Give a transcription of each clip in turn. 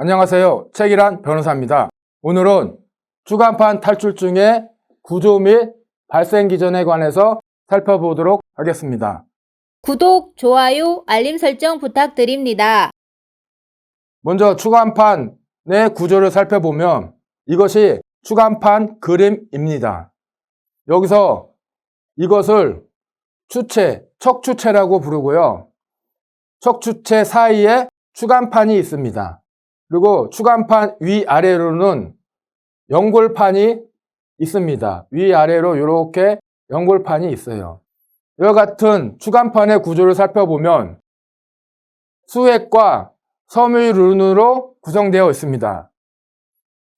안녕하세요. 책이란 변호사입니다. 오늘은 주간판 탈출증의 구조 및 발생 기전에 관해서 살펴보도록 하겠습니다. 구독, 좋아요, 알림 설정 부탁드립니다. 먼저 주간판의 구조를 살펴보면 이것이 주간판 그림입니다. 여기서 이것을 추체, 척추체라고 부르고요. 척추체 사이에 추간판이 있습니다. 그리고 추간판 위아래로는 연골판이 있습니다. 위아래로 이렇게 연골판이 있어요. 이와 같은 추간판의 구조를 살펴보면 수액과 섬유륜으로 구성되어 있습니다.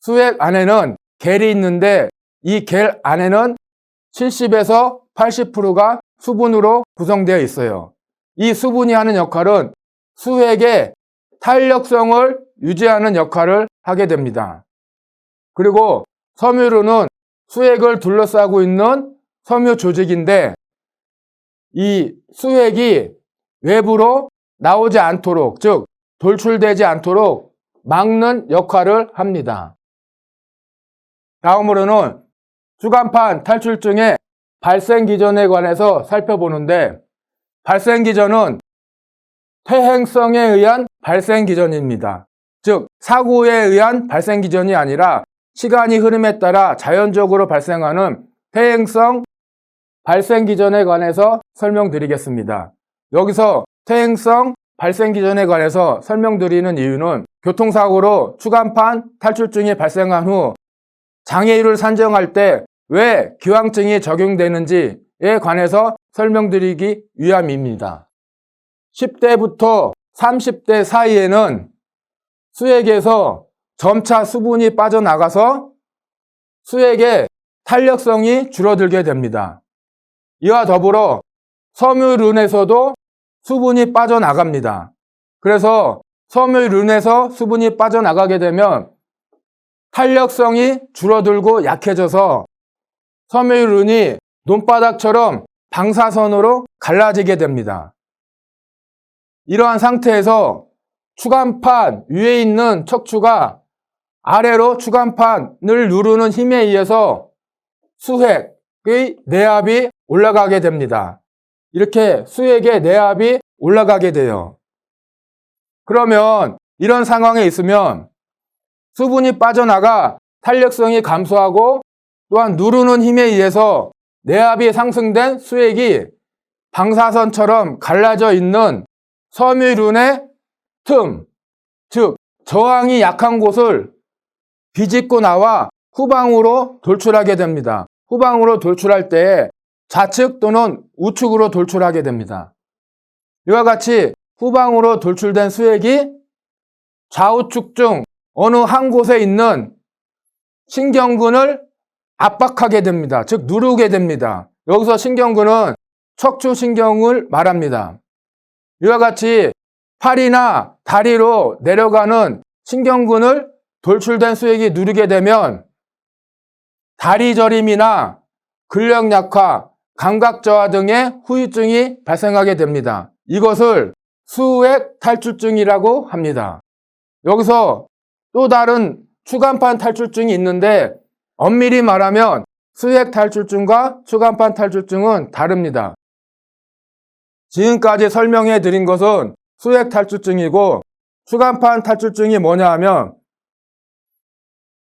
수액 안에는 겔이 있는데 이 겔 안에는 70에서 80%가 수분으로 구성되어 있어요. 이 수분이 하는 역할은 수액의 탄력성을 유지하는 역할을 하게 됩니다. 그리고 섬유류는 수액을 둘러싸고 있는 섬유 조직인데 이 수액이 외부로 나오지 않도록, 즉 돌출되지 않도록 막는 역할을 합니다. 다음으로는 주간판 탈출증의 발생 기전에 관해서 살펴보는데 발생 기전은 퇴행성에 의한 발생 기전입니다. 즉 사고에 의한 발생 기전이 아니라 시간이 흐름에 따라 자연적으로 발생하는 퇴행성 발생 기전에 관해서 설명드리겠습니다. 여기서 퇴행성 발생 기전에 관해서 설명드리는 이유는 교통사고로 추간판 탈출증이 발생한 후 장애율을 산정할 때 왜 기왕증이 적용되는지에 관해서 설명드리기 위함입니다. 10대부터 30대 사이에는 수액에서 점차 수분이 빠져나가서 수액의 탄력성이 줄어들게 됩니다. 이와 더불어 섬유륜에서도 수분이 빠져나갑니다. 그래서 섬유륜에서 수분이 빠져나가게 되면 탄력성이 줄어들고 약해져서 섬유륜이 논바닥처럼 방사선으로 갈라지게 됩니다. 이러한 상태에서 추간판 위에 있는 척추가 아래로 추간판을 누르는 힘에 의해서 수액의 내압이 올라가게 됩니다. 이렇게 수액의 내압이 올라가게 돼요. 그러면 이런 상황에 있으면 수분이 빠져나가 탄력성이 감소하고 또한 누르는 힘에 의해서 내압이 상승된 수액이 방사선처럼 갈라져 있는 섬유륜의 틈, 즉 저항이 약한 곳을 비집고 나와 후방으로 돌출하게 됩니다. 후방으로 돌출할 때 좌측 또는 우측으로 돌출하게 됩니다. 이와 같이 후방으로 돌출된 수액이 좌우측 중 어느 한 곳에 있는 신경근을 압박하게 됩니다. 즉 누르게 됩니다. 여기서 신경근은 척추신경을 말합니다. 이와 같이 팔이나 다리로 내려가는 신경근을 돌출된 수액이 누르게 되면 다리 저림이나 근력 약화, 감각 저하 등의 후유증이 발생하게 됩니다. 이것을 수액 탈출증이라고 합니다. 여기서 또 다른 추간판 탈출증이 있는데 엄밀히 말하면 수액 탈출증과 추간판 탈출증은 다릅니다. 지금까지 설명해 드린 것은 수액 탈출증이고 추간판 탈출증이 뭐냐 하면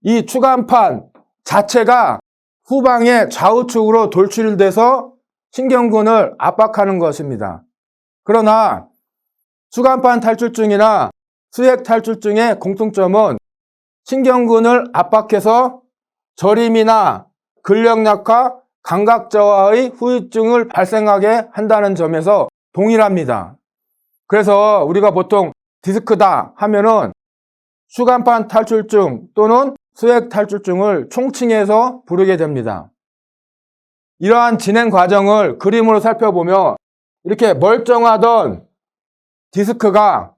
이 추간판 자체가 후방에 좌우측으로 돌출돼서 신경근을 압박하는 것입니다. 그러나 추간판 탈출증이나 수액 탈출증의 공통점은 신경근을 압박해서 저림이나 근력 약화, 감각 저하의 후유증을 발생하게 한다는 점에서 동일합니다. 그래서 우리가 보통 디스크다 하면은 추간판 탈출증 또는 수액 탈출증을 총칭해서 부르게 됩니다. 이러한 진행 과정을 그림으로 살펴보며 이렇게 멀쩡하던 디스크가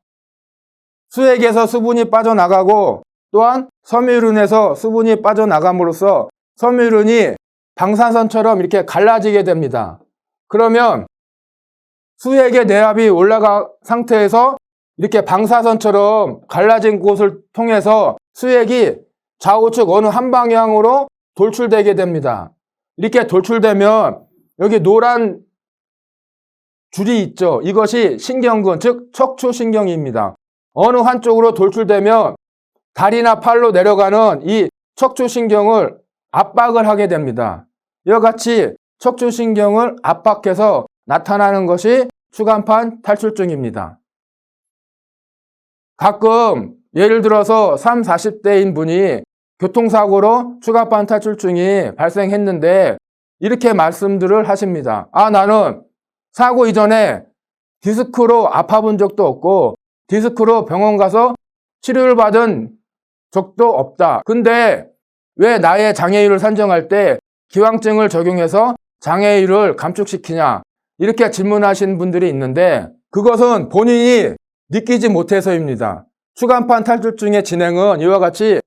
수액에서 수분이 빠져나가고 또한 섬유륜에서 수분이 빠져나감으로써 섬유륜이 방사선처럼 이렇게 갈라지게 됩니다. 그러면 수액의 내압이 올라간 상태에서 이렇게 방사선처럼 갈라진 곳을 통해서 수액이 좌우측 어느 한 방향으로 돌출되게 됩니다. 이렇게 돌출되면 여기 노란 줄이 있죠. 이것이 신경근, 즉 척추신경입니다. 어느 한쪽으로 돌출되면 다리나 팔로 내려가는 이 척추신경을 압박을 하게 됩니다. 이와 같이 척추신경을 압박해서 나타나는 것이 추간판 탈출증입니다. 가끔 예를 들어서 3, 40대인 분이 교통사고로 추간판 탈출증이 발생했는데 이렇게 말씀들을 하십니다. 아, 나는 사고 이전에 디스크로 아파 본 적도 없고 디스크로 병원 가서 치료를 받은 적도 없다. 근데 왜 나의 장애율을 산정할 때 기왕증을 적용해서 장애율을 감축시키냐? 이렇게 질문하신 분들이 있는데 그것은 본인이 느끼지 못해서입니다. 추간판 탈출증의 진행은 이와 같이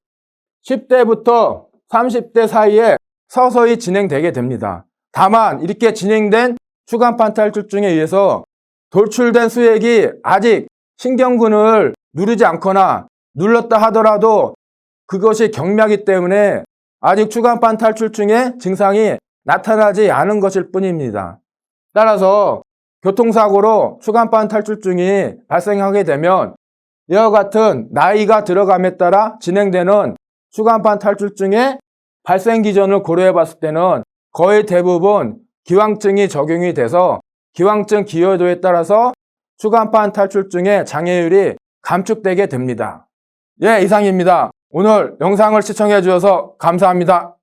10대부터 30대 사이에 서서히 진행되게 됩니다. 다만 이렇게 진행된 추간판 탈출증에 의해서 돌출된 수액이 아직 신경근을 누르지 않거나 눌렀다 하더라도 그것이 경미하기 때문에 아직 추간판 탈출증의 증상이 나타나지 않은 것일 뿐입니다. 따라서 교통사고로 추간판 탈출증이 발생하게 되면 이와 같은 나이가 들어감에 따라 진행되는 추간판 탈출증의 발생 기전을 고려해 봤을 때는 거의 대부분 기왕증이 적용이 돼서 기왕증 기여도에 따라서 추간판 탈출증의 장애율이 감축되게 됩니다. 예, 이상입니다. 오늘 영상을 시청해 주셔서 감사합니다.